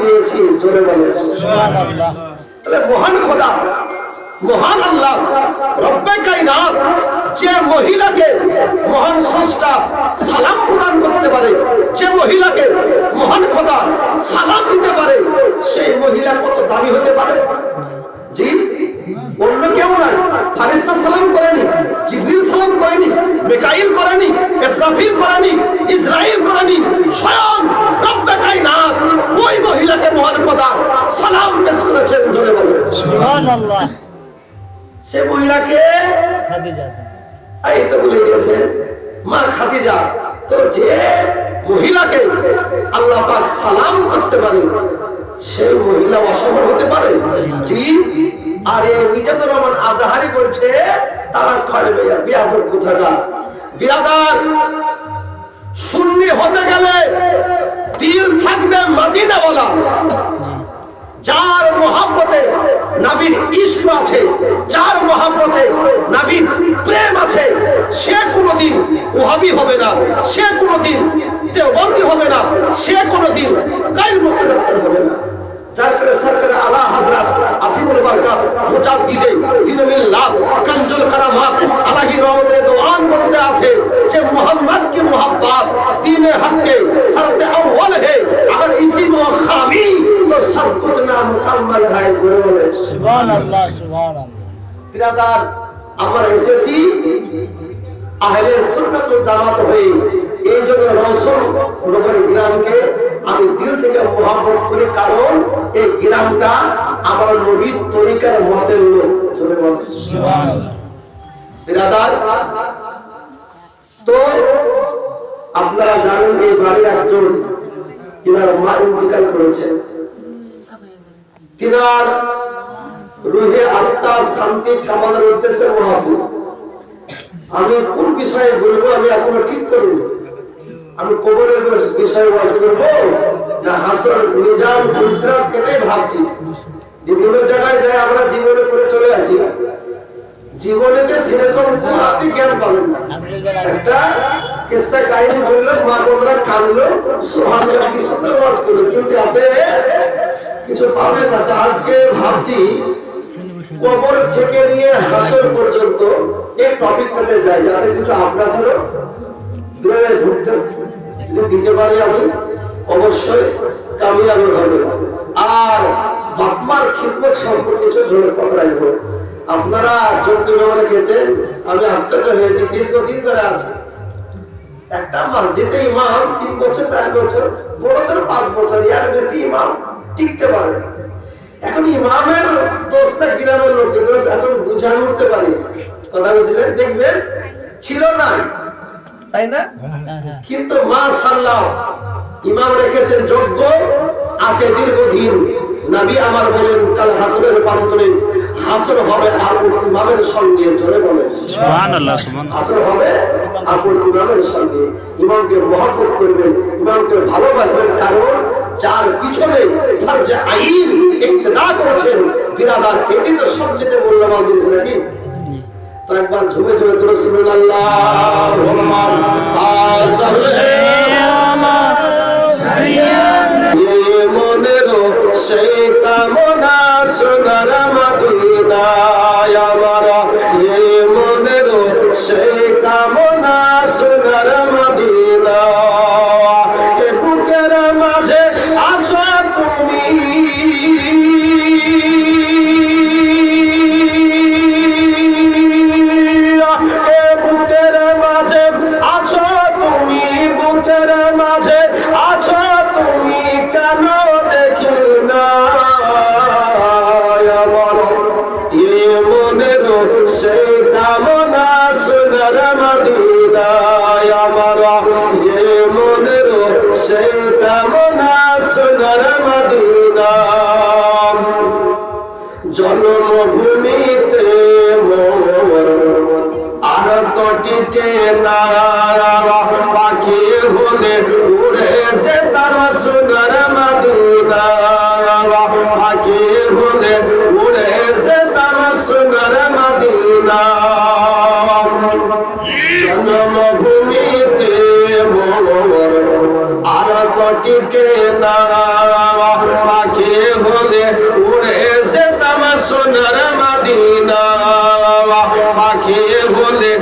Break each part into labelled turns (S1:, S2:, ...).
S1: দিয়েছি, জোরে বলে। তাহলে মহান খোদা, মহান আল্লাহ, রব্বে কায়নাত যে মহিলাকে মহান স্রষ্টা সালাম প্রদান করতে পারে, যে মহিলাকে মহান খোদা সালাম দিতে পারে, সেই মহিলা কত দাবি হতে পারে? জি? অন্য কেউ নাই। ফারিস্তা সালাম করেনি জিবরিল সালাম করেনি মিকাইল করেনি ইসরাফিল করেনি ইসরাইল করেনি স্বয়ং রব্বে কায়নাত ওই মহিলাকে মহান খোদা সালাম পেশ করেছেন জোরে বলে
S2: সুবহানাল্লাহ।
S1: সে মহিলাকে
S2: খাদিজা
S1: এই তো বলে দিয়েছেন মা খাদিজা তো যে মহিলাকে আল্লাহ পাক সালাম করতে পারে সেই মহিলা অসফল হতে পারে। জি আর এই মিজানুর রহমান আজাহারি বলছে তারা খড়ে বিয়াদর কোথাকার বিরাদার শূন্য হতে গেলে দিল থাকবে মাদিনাওয়ালা যার মহাব্বতে নাবির ইস্ক আছে, যার মহাব্বতে নাবির প্রেম আছে, সে কোনোদিন ওহাবি হবে না, সে কোনোদিন দেওবন্দি হবে না, সে কোনোদিন গাইল মুক্তদাত্তর হবে না। যার কারণে সরকার আলা হাজরাত আজিমুল বারকাত মুজাব দিজে দিনমিল লাল কাঞ্জুল কারামাত আলাহি রহমতের দোয়ান বলতে আছে যে মোহাম্মদ কি মোহাব্বত দিনে হককে শরত আউয়াল হে। আর ইসি মো খামি তো সব কুছ না মুকম্মল হয় জোরে বলে।
S2: সুবহানাল্লাহ সুবহানাল্লাহ।
S1: বিরাদার আমরা এসেছি আহলে সুন্নাত ওয়াল জামাত হয়ে। এই জন্য রসুল গ্রামকে আমি দিল থেকে মহাব্বত করি কারণ এই গ্রামটা আমার নবীর তরিকার মতের লোক। বিরাদার তো আপনারা জানেন এই বাড়ির একজন তিনার মা ইন্তিকাল করেছেন তিনার রুহে আত্মা শান্তি কামানোর উদ্দেশ্যে মহাপুর। আমি কোন বিষয়ে বলব আমি এখনও ঠিক করিনি। আমি কবরের বিষয়ে ওয়াজ করব না হাসর নিজাম ফুলসরাত এটাই ভাবছি। বিভিন্ন জায়গায় যাই, আমরা জীবনে করে চলে আসি জীবনেতে সেরকম আপনি জ্ঞান পাবেন না। একটা কিসা কাহিনী বলল, মা বোনরা কাঁদলো কি সুন্দর করল। কিন্তু এতে কিছু পাবে না। তো আজকে ভাবছি, কবর থেকে নিয়ে হাসর পর্যন্ত এই টপিকটাতে যাই, যাতে কিছু আপনাদেরও দিতে পারি আমি অবশ্যই কামিয়াবি হবে। আর বাপমার খিদমত সম্পর্কে আপনারা মেমো রেখেছেন আমি আশ্চর্য হয়েছি, দীর্ঘদিন ধরে আছে। একটা মসজিদে ইমাম তিন বছর, চার বছর বড়দের পাঁচ বছর, ইয়ার বেশি ইমাম টিকতে পারে না। এখন ইমামের দোষ না গ্রামের লোকের দোষ, এখন বুঝানো উঠতে পারি কথা বুঝলেন দেখবেন, ছিল না। তাই না? কিন্তু মাশাআল্লাহ ইমাম রেখেছেন যোগ্য আছে দীর্ঘদিন। নবী আমার বলেন কাল হাসরের প্রান্তরে হাসর হবে আপন ইমামের সঙ্গে জোরে
S3: সুবহানাল্লাহ সুবহানাল্লাহ।
S1: আসর হবে আপন ইমামের সঙ্গে। ইমামকে মহব্বত করবেন ইমামকে ভালোবাসবেন কারণ যার পিছনে তার যে আইন ইক্তদা করেছেন বিরাদার এটি তো সবচেয়ে মূল্যবান জিনিস নাকি? তো একবার ঝুমে ঝুমে তোর আমার এ মনের সেই কামনা সোনার মদিনা জন্মভূমিতে মোর আর তো টিকে না পাখি হলে উড়ে সে তার সোনার মদিনা পাখি হলে টিকে না পাখি হলে উড়ে যেতাম সোনার মাদিনা। পাখি হলে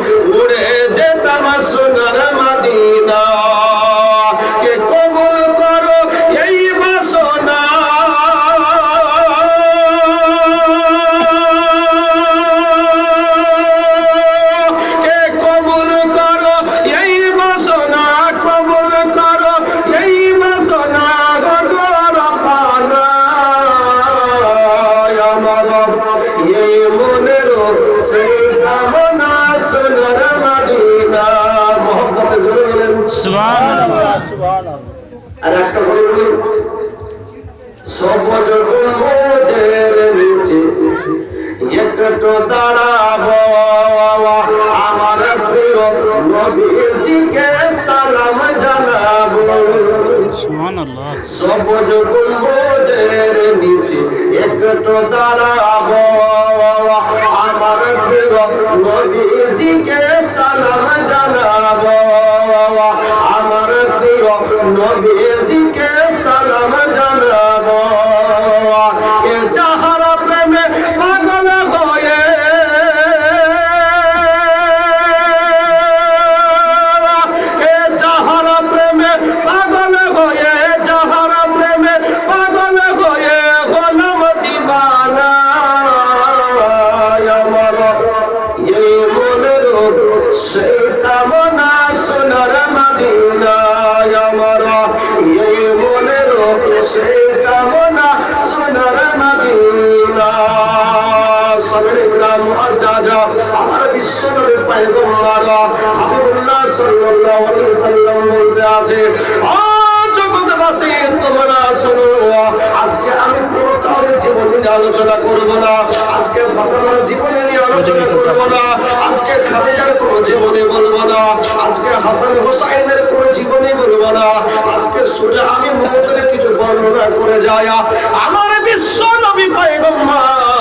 S1: নবীজিকে সালাম জানাব।
S2: সুবহানাল্লাহ।
S1: সবুজ গম্বুজের নিচে একটু দাঁড়াবো। আমার প্রিয় নবীজিকে সালাম জানাব। আমার প্রিয় নবীজিকে সালাম আমি জীবন নিয়ে আলোচনা করব না, আজকে ফাতেমার জীবনে কোন জীবনে বলব না, আজকে হাসান হোসাইনের কোন জীবনে বলব না, আজকে সোজা আমি মুখের কিছু বর্ণনা করে যায় আমার বিশ্ব নবী পয়গম্বর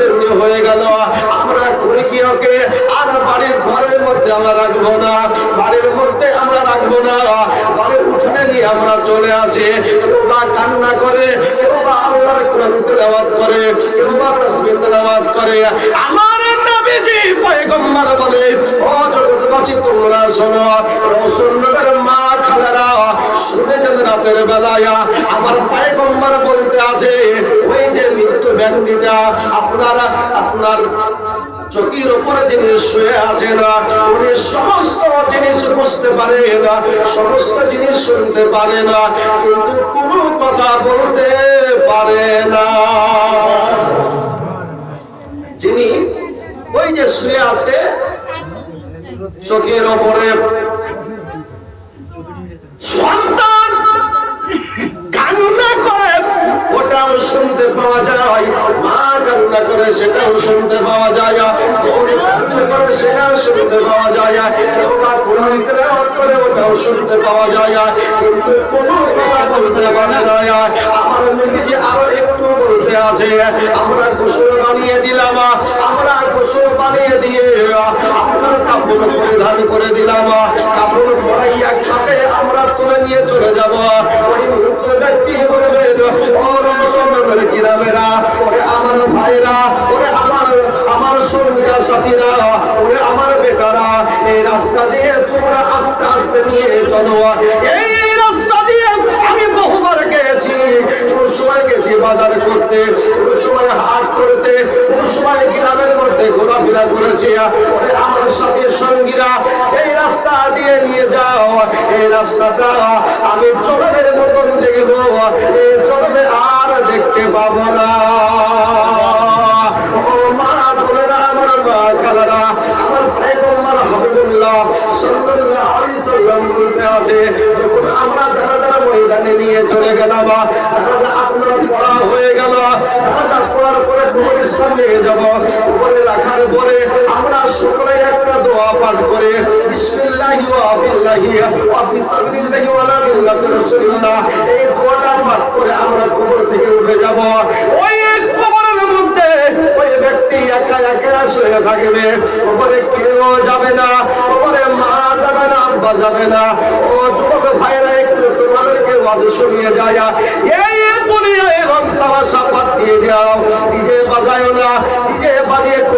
S1: জন্য হয়ে গেল। আমরা করি আর বাড়ির ঘরের মধ্যে আমরা রাখব না। বাড়ির মধ্যে আমরা রাখব না। বাড়ির উঠোনে নিয়ে আমরা চলে আসি। কেউ বা কান্না করে, কেউ বা আল্লাহর কোরআন তেলাওয়াত করে, কেউ বা তাসবিহ তেলাওয়াত করে। আমার নবীজি পয়গম্বর বলে, ও জগৎবাসী, তোমরা শোনো রাসূলুল্লাহর মা খালারা শুনে রাতের বেলায় আমার পয়গম্বর বলতে আছে। ওই যে মৃত্যু ব্যক্তিটা আপনারা, আপনার চকির উপরে যিনি শুয়ে আছেন, উনি সমস্ত জিনিস বুঝতে পারে না, সমস্ত জিনিস শুনতে পারে না, কিন্তু কোনো কথা বলতে পারে না। যিনি ওই যে শুয়ে আছে, চোখের ওপরে সন্তান কান্না করে, ওটাও শুনতে পাওয়া যায়। মা কান্না করে, সেটাও শুনতে পাওয়া যায়। বোন কান্না শুনতে পাওয়া যায়। কেউ করে, ওটাও শুনতে পাওয়া যায়। কিন্তু কোনো কথা বলতে পারে না আমার নিজে আরও বলতে আছে। আমরা গোসল বানিয়ে দিলাম, আমরা গোসল বানিয়ে দিয়ে, আপনার কাপড় পরিধান করে দিলাম। কাপড় পরাইয়া খাটে আমরা তুলে নিয়ে চলে যাব। ব্যক্তি ও রসমের কিরামেরা, ওরে আমার ভাইরা, ওরে আমার আমার সঙ্গীরা, সাথীরা, ওরে আমার বেটারা, এই রাস্তা দিয়ে তোমরা আস্তে আস্তে নিয়ে চলো। এই রাস্তা গেছি, কোন সময় গেছি বাজার করতে, কোন সময় হাট করতে, কোন সময় গ্রামের মধ্যে ঘোরাফেরা করেছি। আমার সাথে সঙ্গীরা, যেই রাস্তা দিয়ে নিয়ে যাও, এই রাস্তাটা আমি চরণের মতন দেখব, এই চরণে আর দেখতে পাবো না। ও মা, বোনেরা, আমার মা, খালারা, আমার পয়গম্বর হাবিবুল্লাহ, সাল্লাল্লাহু আলাইহি সাল্লাম বলতে আছে, যখন আমরা যারা ময়দানে নিয়ে চলে গেলাম যারা আপনার পড়া হয়ে গেল। যারা পড়ার পরে কবরস্থান নিয়ে যাব। কবরে রাখার পরে আমরা সকলে একটা দোয়া পাঠ করে, বিসমিল্লাহি ওয়া বিল্লাহি ওয়া ওয়া লা রাসূলিল্লাহ, এই দোয়াটা পাঠ করে আমরা কবর থেকে উঠে যাব। ওই কবরের মধ্যে ওই ব্যক্তি একা একা শুয়ে থাকবে। কবরে কেউ যাবে না, কবরে মা যাবে না, আব্বা যাবে না ও যুবক ভাইরা একটু তোমাদেরকে ওয়াজ শুনিয়ে যায় এই দুনিয়ায় রং তামাশা বাদ দিয়ে দাও। ডিজে বাজায় না ডিজে বাজিয়ে কোনো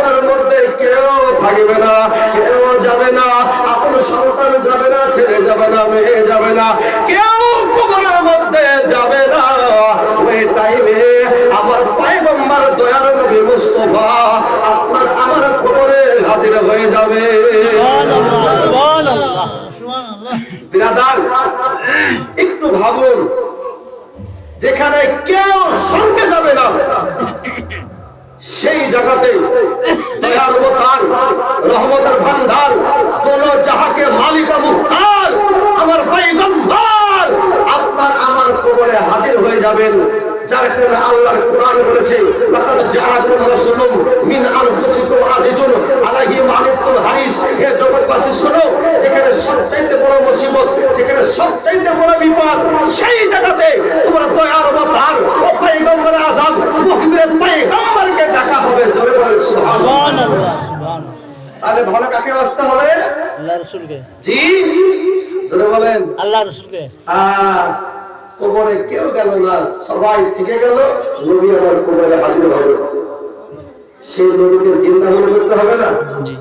S1: উপরের মধ্যে কেউ থাকবে না কেউ যাবে না আপন সন্তান যাবে না ছেলে যাবে না মেয়ে যাবে না কেউ কবরের মধ্যে যাবে না। ওই টাইমে আমার পায়গম্বর দয়ার নবী মুস্তফা আপনার আমার কবরে হাজির হয়ে যাবে। বিরাদার একটু ভাবুন যেখানে কেউ সঙ্গে যাবে না সেই জায়গাতে দয়ার অবতার, রহমতের ভান্ডার কোন যাহাকে মালিকা মুখতার, আমার পয়গম্বর আপনার আমার কবরে হাজির হয়ে যাবেন। বড় সেই জায়গাতে তোমার দয়ার অবতার ও পয়গম্বরকে দেখা তাহলে ভালো কাকে বাঁচতে হবে?
S2: আল্লাহ রাসূলকে।
S1: জি? জোরে বলেন।
S2: আল্লাহ রাসূলকে।
S1: কবরে কেউ গেল না সবাই থেকে গেল নবী আমার কবরে হাজির হবে সেই নবীকে চিন্তা মনে করতে হবে না?
S2: জি।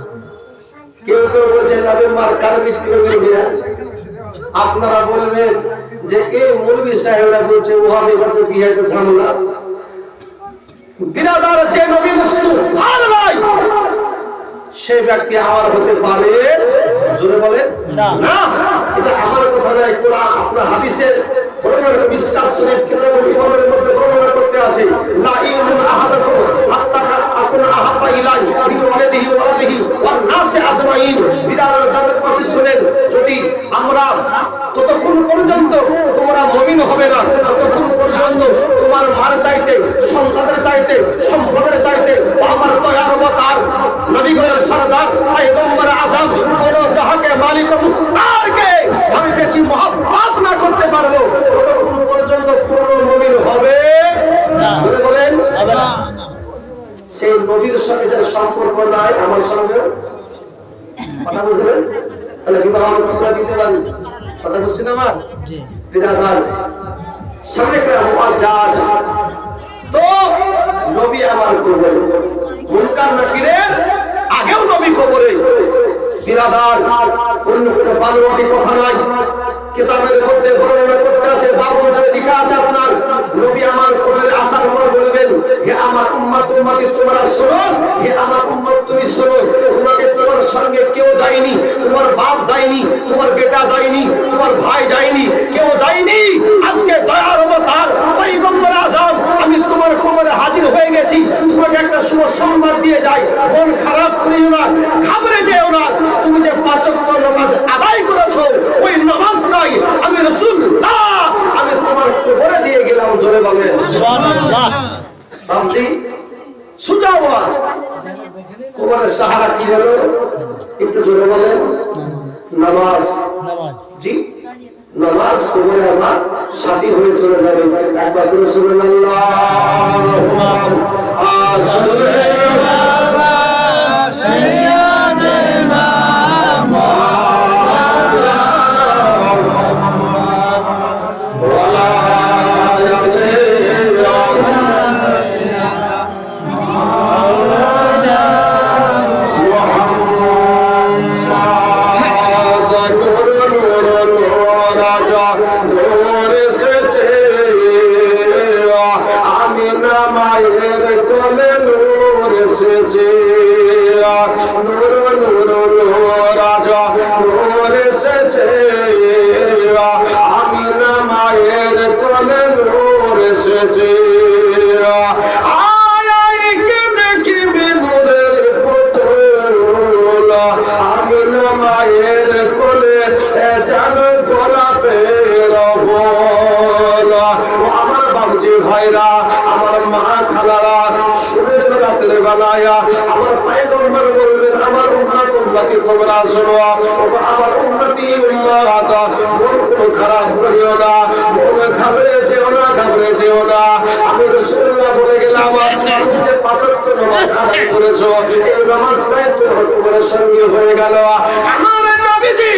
S1: কেউ কেউ বলছে নবী মার কার মৃত্যু হয়ে আপনারা বলবেন যে এই মৌলবী সাহেবরা বলছে ওহাবি করতে বিহাইতে ঝামেলা। বিরাদার যে নবী মুস্তু ভার নাই। সে ব্যক্তি আমার হতে পারে? জোরে বলেন।
S2: না।
S1: এটা আমার কথা নয় কোরআন আপনার হাদিসের বর্ণনা মিসকাত শরীফ কিতাবুল ইমানের মধ্যে বর্ণনা করতে আছে। লা ইউমিনু আহাদাকুম হাত্তা আকুন আহাব্বা ইলাই মিন ওয়ালিদিহি ওয়া ওয়ালিহি ওয়ান নাসি আজমাইন। বিরাদার জগৎবাসী শুনেন যদি আমরা ততক্ষণ পর্যন্ত তোমরা মমিন হবে না। ততক্ষণ পর্যন্ত তোমার মার চাইতে সন্তানের চাইতে সম্পদের চাইতে আমার দয়ার অবতার নবীগণের সরদার পয়গম্বর আজম কোন যাহাকে মালিক মুখতারকে আমি বেশি মহব্বত না করতে পারব। ততক্ষণ পর্যন্ত পূর্ণ মমিন হবে
S2: না।
S1: বলেন।
S2: হবে না।
S1: সেই নবীর সঙ্গে যার সম্পর্ক নাই আমার সঙ্গে? কথা বুঝলেন? তাহলে বিবাহ আমি কি করে দিতে পারি। কথা বুঝছেন আমার বিরাদার সামনে জাজ তো নবী আমার কবর। মুনকার নাকিরের আগেও নবী কবরে। বিরাদার অন্য কথা নাই কিতাবের মধ্যে আছে আপনার, নবী আমার কবরে আসার পর বলবেন তুমি শোনো তোমার কেউ যায়নি, তোমার বাপ যায়নি, তোমার বেটা যায়নি, তোমার ভাই যায়নি, কেউ যায়নি। আজকে দয়ার অবতার আজম, আমি তোমার কবরে হাজির হয়ে গেছি। তোমাকে একটা শুভ সংবাদ দিয়ে যাই। মন খারাপ করিও না, ঘাবড়ে যেও না তুমি যে পাঁচ ওয়াক্ত নামাজ আদায় করেছ। ওই নামাজটাই আমি রাসূলুল্লাহ আমি তোমার কবরে দিয়ে গেলাম জোরে বলেন।
S2: সুবহানাল্লাহ।
S1: ভাবছি সুজা আওয়াজ কবরের সাহারা কি হলো? একটু জোরে বলেন। নামাজ।
S2: নামাজ।
S1: জি নামাজ কবরে আমার সাথী হয়ে চলে যাবে। একবার করে শুনলেন আমি না কাতলে বানায়া, আমার পায়গম্বর বলবেন আমার উম্মত উম্মতি তোমরা শোনো আমার উন্নতি উন্নত মন কোনো খারাপ করিও না, মন খাবে যেও না খাবে যেও না। আমি রাসূলুল্লাহ বলে গেলাম, তুমি যে আদায় এই তোমার সঙ্গে হয়ে গেল। আমার নবীজি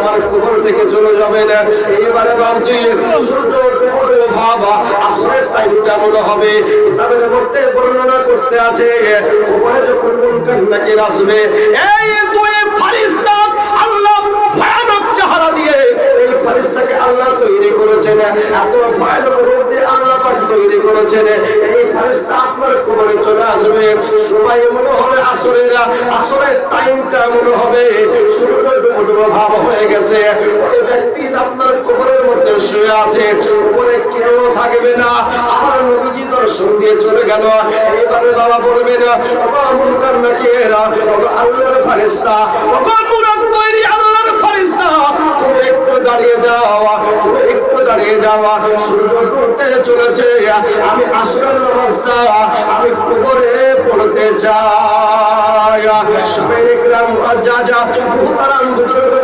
S1: আমার কবর থেকে চলে যাবেন। এইবারে ভাবছি, সূর্য ডুবে আসরের টাইমটা মনে হবে। কিতাবের মধ্যে বর্ণনা করতে আছে, কবরে যখন মুনকার নাকির আসবে, এই দুই ফারিস্তা আল্লাহ ভয়ানক চেহারা দিয়ে এই ফারিস্তাকে আল্লাহ তৈরি করেছেন। এত ভয়ানক রূপ দিয়ে আল্লাহ পাক তৈরি করেছেন। ফারিস্তা আপনার চলে হবে আসরের আসরের টাইমটা হবে। শুয়ে আছে। কবরে কেউ থাকবে না। আমার নবীজি দর্শন চলে গেল। এবারে বাবা বলবে না বাবা নাকি আল্লাহর ফারিস্তা তৈরি আল্লাহর ফারিস্তা তুমি একটু দাঁড়িয়ে যাওয়া তুমি একটু যাওয়া সূর্য ডুবতে চলেছে। আমি আসরের নামাজটা আমি কবরে পড়তে চাই। সবাই দেখলাম যা যা বুজুর্গ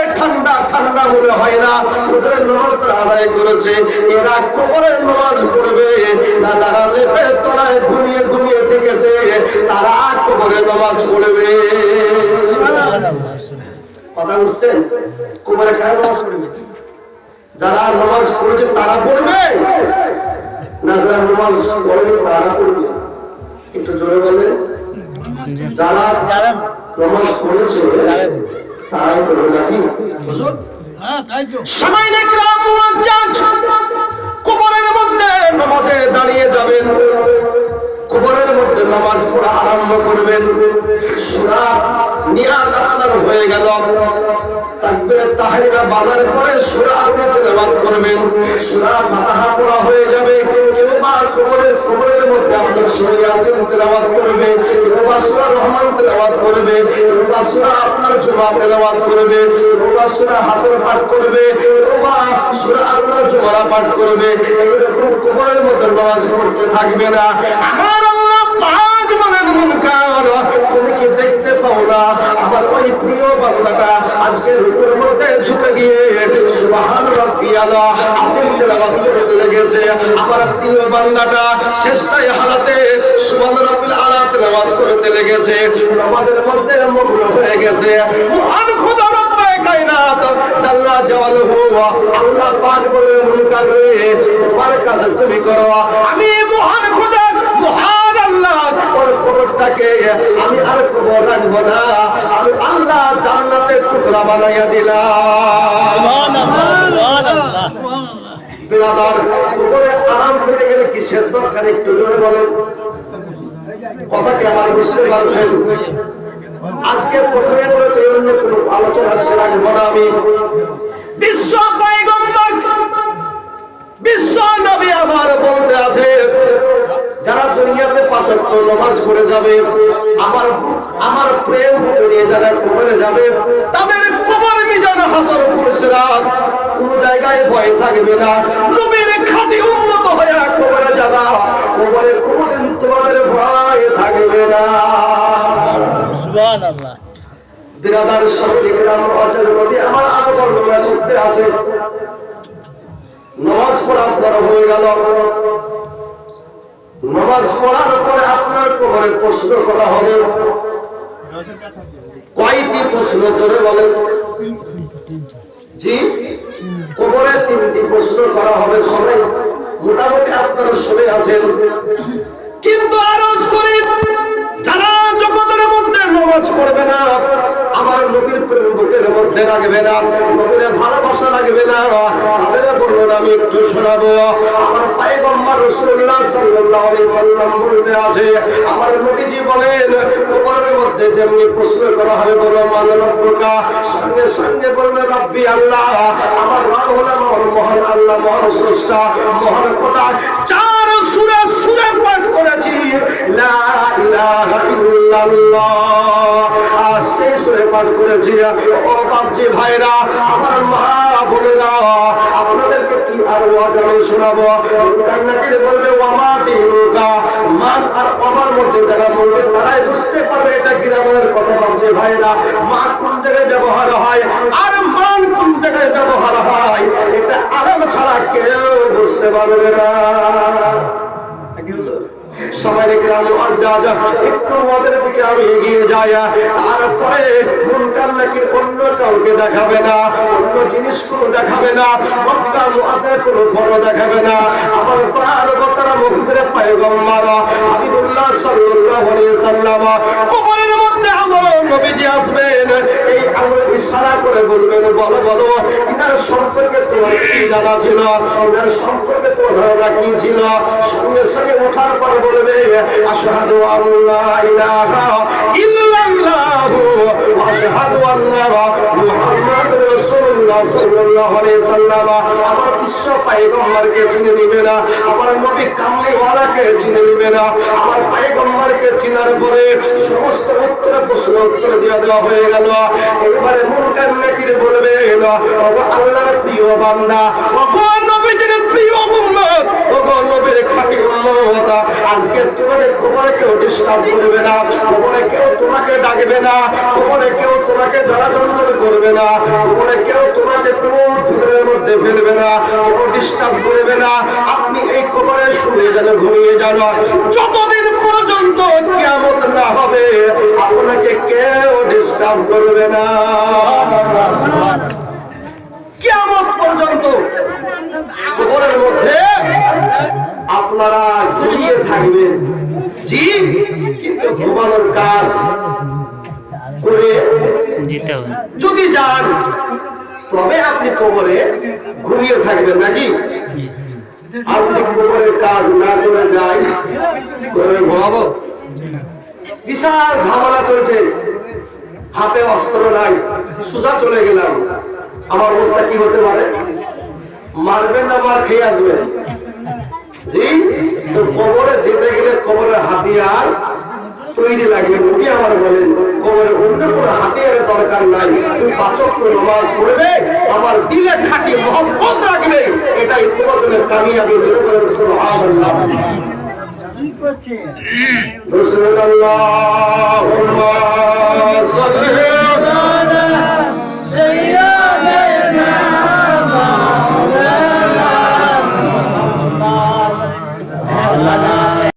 S1: ঠান্ডা ঠান্ডা মনে হয় না। ফজরের নামাজ তারা আদায় করেছে। এরা কবরের নামাজ পড়বে। না যারা লেপে তলায় ঘুমিয়ে ঘুমিয়ে থেকেছে। তারা কবরের নামাজ পড়বে। কথা বুঝছেন? কবরে কার নামাজ পড়বে? যারা নামাজ পড়েছে তারা পড়বে? না যারা নামাজ পড়েনি তারা পড়বে। একটু জোরে বলেন। যারা
S2: যারা
S1: নামাজ পড়েছে তারাই পড়বে নাকি মুয়াজ্জাজ কবরের মধ্যে নামাজে দাঁড়িয়ে যাবেন। কবরের মধ্যে নামাজ পড়া আরম্ভ করবেন। সুরা নিয়াত আপনার হয়ে গেল। তাকবীরে আপনার জুমা তেলাওয়াত করবে। হাসর পাঠ করবে। আপনার জুমারা পাঠ করবে। এইরকম কবরের মধ্যে নামাজ পড়তে থাকবে না। আমার পাক বলেন মুনকার তুমি আমার ওই প্রিয় আজকে রূপের মধ্যে ঝুঁকে গিয়ে। তেলাওয়াত করতে লেগেছে। আমার প্রিয় বান্দাটা শেষটাই হালাতে সুবহান রাব্বিল আলা তেলাওয়াত করতে লেগেছে। নামাজের মধ্যে মগ্ন হয়ে গেছে। মহান খোদা রব্বে কায়নাত, জাল্লা আল্লাহ পাক বলে মুনকার রে, তোমার কাজ তুমি করো। আমি মহান খোদা, মহান কবরটাকে আমি আর কবর রাখব না। আমি আল্লাহ জান্নাতের টুকরা বানাইয়া দিলাম। আরাম হয়ে গেলে কথা কি আমার প্রথমে কোনো আলোচনা না আমি। পাঁচ ওয়াক্ত নামাজ পড়ে যাবে আমার আমার প্রেম নিয়ে যারা কবরে যাবে তাদের কবর মিজান হাসর ফুরসিরাত কোন জায়গায় ভয় থাকবে না। নবীর খাঁটি উন্নত হয়ে কবরে যাবা। কবরে কোনদিন তোমাদের ভয় থাকবে না।
S2: সুবহানাল্লাহ।
S1: বিরাদার অজর নবী আমার আরও বর্ণনা করতে আছে। নামাজ পড়া হয়ে গেল। নামাজ পড়ার পরে আপনার কবরে প্রশ্ন করা হবে। কয়টি প্রশ্ন জোরে বলেন। জি, কবরে তিনটি প্রশ্ন করা হবে সবাই। মোটামুটি আপনারা শুনে আছেন। কিন্তু আরজ করি যারা জগতের মধ্যে নামাজ পড়বে না আমার নবীর বুকের মধ্যে রাখবে না, নবীর ভালোবাসা রাখবে না। তাদের বলুন আমি একটু শোনাবো। আমার পায়গম্বর রাসূলুল্লাহ সাল্লাল্লাহু আলাইহি সাল্লাম বলতে আছে, আমার নবীজি বলেন, কবরের মধ্যে যেমনি প্রশ্ন করা হবে, বলো, মান রব্বুকা? সঙ্গে সঙ্গে বলবে, রব্বি আল্লাহ, আমার রব হলো আমার মহান আল্লাহ, মহান স্রষ্টা, মহান খোদা, চার লা ইলাহা ইল্লাল্লাহ। আর সেই সুরে করেছি ও বাপজি ভাইরা, আমার মা বোনেরা, আপনাদেরকে কি আর ওয়াজ আমি শোনাবো? কান্নাকে বলবে, ওয়ামা দিনুকা মান আর আমার মধ্যে যারা বলবে, তারাই বুঝতে পারবে এটা গ্রামের কথা, বাপজি ভাইরা। মা কোন জায়গায় ব্যবহার হয় আর মান কোন জায়গায় ব্যবহার হয়, এটা আরাম ছাড়া কেউ বুঝতে পারবে না। কি হুজুর? সবাই গ্রাম যা যা, একটু মদের দিকে আমি এগিয়ে যাই তারপরে মুনকার নাকি অন্য কাউকে দেখাবে না, অন্য জিনিস কোনো দেখাবে না মক্কা মুআজের কোনো ফটো দেখাবে না। আমার তার বতারা মুখবিরে পায়গম্বর, হাবিবুল্লাহ সাল্লাল্লাহু আলাইহি সাল্লাম কবরের মধ্যে আমার নবীজি আসবেন এই আঙুল ইশারা করে বলবেন বলো বলো, এনার সম্পর্কে তোমার কি জানা ছিল? এনার সম্পর্কে তোমার ধারণা কি ছিল? সঙ্গে সঙ্গে ওঠার পর বলবে, আশহাদু আল্লাহ ইলাহা ইল্লাল্লাহু, আশহাদু আন্না মুহাম্মাদুর আমার বিশ্ব পয়গম্বরকে চিনে নিবে না না, আমার পয়গম্বরকে চিনার পরে সমস্ত উত্তর প্রশ্ন দেওয়া হয়ে গেল। এবারে মুনকার নাকির বলবে আল্লাহর প্রিয় বান্দা নবীজির প্রিয় উম্মত ওগো নবীর খাঁটি আজকে তোমাদের কবরে কেউ ডিস্টার্ব করবে না কবরে কেউ তোমাকে ডাকবে না কবরে কেউ তোমাকে জলাযন্ত্র করবে না কবরে কেউ তোমাকে কোনো ভিতরের মধ্যে ফেলবে না, কেউ ডিস্টার্ব করবে না। আপনি এই কবরে শুয়ে যেন ঘুমিয়ে যান। যতদিন পর্যন্ত কিয়ামত না হবে, আপনাকে কেউ ডিস্টার্ব করবে না। কিয়ামত পর্যন্ত কবরের মধ্যে আপনারা ঘুমিয়ে থাকবেন। জি কিন্তু ঘুমানোর কাজ করে যদি যান তবে আপনি কবরে ঘুমিয়ে থাকবেন নাকি? যদি কবরের কাজ না করে কবরে ঘুমাবো। বিশাল ঝামেলা চলছে। হাতে অস্ত্র নাই সোজা চলে গেলাম। আমার অবস্থা কি হতে পারে? মারবেন না মার খেয়ে আসবেন জি তো কবরে যেতে গেলে কবরের হাতিয়ার তৈরি লাগবে। তুমি আমার বলেন কবরে অন্য কোন হাতিয়ারের দরকার নাই। তুমি পাচক করে নামাজ পড়বে আমার দিলে খাটি মহব্বত রাখবে। এটাই তোমার জন্য কামিয়াবি সুবহানাল্লাহ। কি করছে? রাসূলুল্লাহ সাল্লাল্লাহু আলাইহি